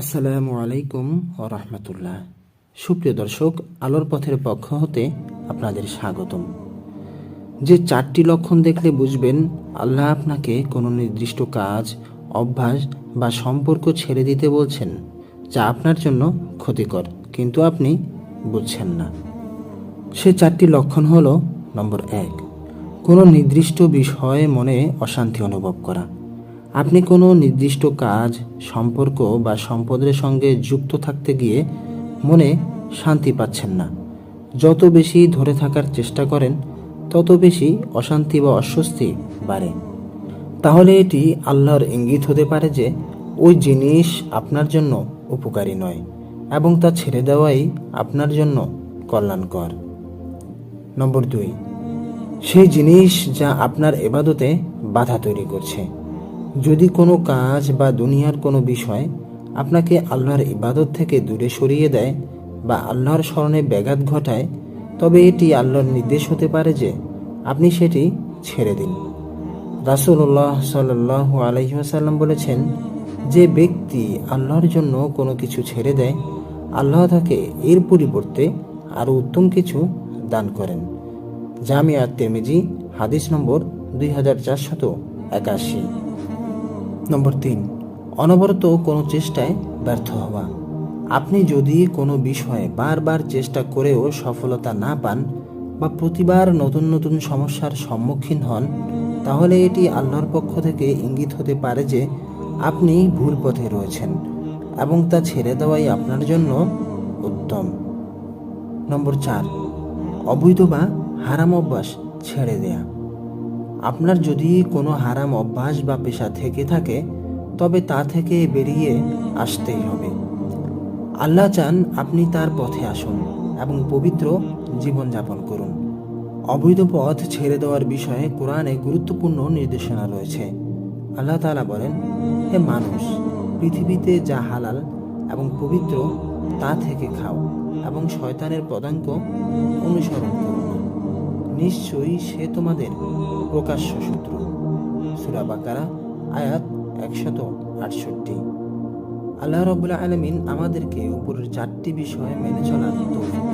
আসসালামু আলাইকুম ও রহমতুল্লাহ। সুপ্রিয় দর্শক, আলোর পথের পক্ষ হতে আপনাদের স্বাগতম। যে চারটি লক্ষণ দেখলে বুঝবেন, আল্লাহ আপনাকে কোনো নির্দিষ্ট কাজ, অভ্যাস বা সম্পর্ক ছেড়ে দিতে বলছেন, যা আপনার জন্য ক্ষতিকর, কিন্তু আপনি বুঝছেন না। সে চারটি লক্ষণ হলো, নম্বর এক, কোনো নির্দিষ্ট বিষয়ে মনে অশান্তি অনুভব করা। আপনি কোনো নির্দিষ্ট কাজ, সম্পর্ক বা সম্পদের সঙ্গে যুক্ত থাকতে গিয়ে মনে শান্তি পাচ্ছেন না। যত বেশি ধরে থাকার চেষ্টা করেন, তত বেশি অশান্তি বা অস্বস্তি বাড়ে। তাহলে এটি আল্লাহর ইঙ্গিত হতে পারে যে, ওই জিনিস আপনার জন্য উপকারী নয় এবং তা ছেড়ে দেওয়াই আপনার জন্য কল্যাণকর। নম্বর দুই, সেই জিনিস যা আপনার এবাদতে বাধা তৈরি করছে। যদি কোনো কাজ বা দুনিয়ার কোনো বিষয় আপনাকে আল্লাহর ইবাদত থেকে দূরে সরিয়ে দেয় বা আল্লাহর স্মরণে ব্যাঘাত ঘটায়, তবে এটি আল্লাহর নির্দেশ হতে পারে যে আপনি সেটি ছেড়ে দিন। রাসুল্লাহ সাল্লাহ আলহিহাসাল্লাম বলেছেন, যে ব্যক্তি আল্লাহর জন্য কোনো কিছু ছেড়ে দেয়, আল্লাহ তাকে এর পরিবর্তে আরও উত্তম কিছু দান করেন। জামিয়া তেমিজি হাদিস নম্বর দুই হাজার চারশত একাশি। নম্বর তিন, অনবরত কোনো চেষ্টায় ব্যর্থ হওয়া। আপনি যদি কোনো বিষয়ে বারবার চেষ্টা করেও সফলতা না পান বা প্রতিবার নতুন নতুন সমস্যার সম্মুখীন হন, তাহলে এটি আল্লাহর পক্ষ থেকে ইঙ্গিত হতে পারে যে আপনি ভুল পথে রয়েছেন এবং তা ছেড়ে দেওয়াই আপনার জন্য উত্তম। নম্বর চার, অবৈধ বা হারাম অভ্যাস ছেড়ে দেয়া। আপনার যদি কোনো হারাম অভ্যাস বা পেশা থেকে থাকে, তবে তা থেকে বেরিয়ে আসতেই হবে। আল্লাহ চান আপনি তার পথে আসুন এবং পবিত্র জীবনযাপন করুন। অবৈধ পথ ছেড়ে দেওয়ার বিষয়ে কোরআনে গুরুত্বপূর্ণ নির্দেশনা রয়েছে। আল্লাহ তাআলা বলেন, হে মানুষ, পৃথিবীতে যা হালাল এবং পবিত্র তা থেকে খাও এবং শয়তানের পদাঙ্ক অনুসরণ করো। না নিশ্চয়ই সে তোমাদের প্রকাশ্য শত্রু। সুরাবাকারা আয়াত একশত আটষট্টি। আল্লাহ রবুল্লা আলমিন আমাদেরকে উপরের চারটি বিষয় মেনে চলার তৌফিক